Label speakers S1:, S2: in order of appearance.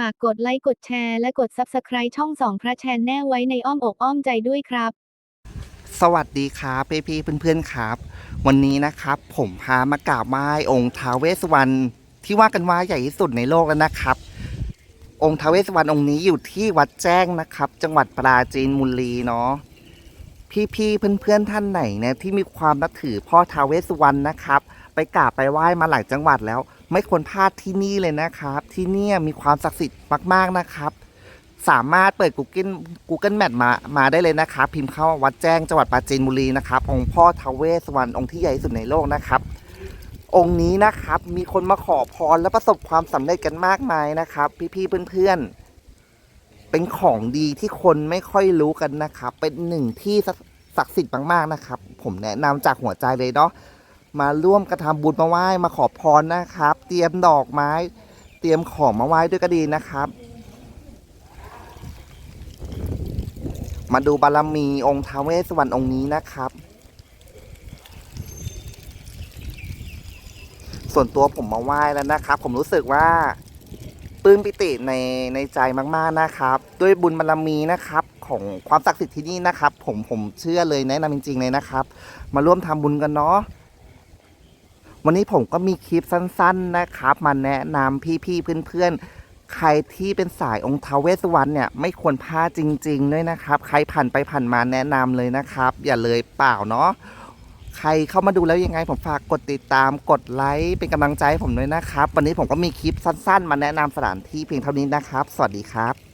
S1: ฝากกดไลค์กดแชร์และกด Subscribe ช่องสองพระแชนแน่ไว้ในอ้อมอกอ้อมใจด้วยครับ
S2: สวัสดีครับพี่ๆเพื่อนๆครับ วันนี้นะครับ ผมพามากราบไหว้องค์ท้าวเวสสวรรณที่ว่ากันว่าใหญ่ที่สุดในโลกแล้วนะครับ องค์ท้าวเวสสวรรณองค์นี้อยู่ที่วัดแจ้งนะครับ จังหวัดปราจีนบุรีเนาะพี่พี่ๆเพื่อนๆท่านไหนเนี่ยที่มีความนับถือพ่อท้าวเวสสวรรณนะครับ ไปกราบไปไหว้มาหลายจังหวัดแล้ว ไม่ควรพลาดที่นี่เลยนะครับ ที่นี่มีความศักดิ์สิทธิ์มาก ๆนะครับ สามารถเปิด Google Google Map มามาได้เลยนะครับ พิมพ์เข้าวัดแจ้งจังหวัดปราจีนบุรีนะครับ องค์พ่อทาวเวสวรรณองค์ที่ใหญ่ที่สุดในโลกนะครับ องค์นี้นะครับมีคนมาขอพรและประสบความสำเร็จกันมากมายนะครับ พี่ๆเพื่อนๆ เป็นของดีที่คนไม่ค่อยรู้กันนะครับ เป็นหนึ่งที่ศักดิ์สิทธิ์มากๆนะครับ ผมแนะนำจากหัวใจเลยเนาะ มาร่วมกระทำบุญมาไหว้มาขอพรนะครับ เตรียมดอกไม้ เตรียมของมาไหว้ด้วยก็ดีนะครับ มาดูบารมีองค์ท้าวเวสสวรรณองค์นี้นะครับ ส่วนตัวผมมาไหว้แล้วนะครับ ผมรู้สึกว่าปลื้มปิติในในใจมาก ๆนะครับ ด้วยบุญบารมีนะครับของความศักดิ์สิทธิ์ที่นี่นะครับ ผมผมเชื่อเลยแนะนำจริง ๆ เลยนะครับ มาร่วมทำบุญกันเนาะ วันนี้ผมก็มีคลิปสั้น ๆนะครับ มาแนะนำพี่ๆเพื่อนๆ ใครที่เป็นสายองค์ทาเวสสวรรณเนี่ยไม่ควรพลาดจริง ๆ ด้วยนะครับ ใครผ่านไปผ่านมาแนะนำเลยนะครับ อย่าเลยเปล่าเนาะใครเข้ามาดูแล้วยังไงผมฝากกดติดตามกดไลค์เป็นกำลังใจให้ผมด้วยนะครับ วันนี้ผมก็มีคลิปสั้น ๆ มาแนะนำสถานที่เพียงเท่านี้นะครับ สวัสดีครับ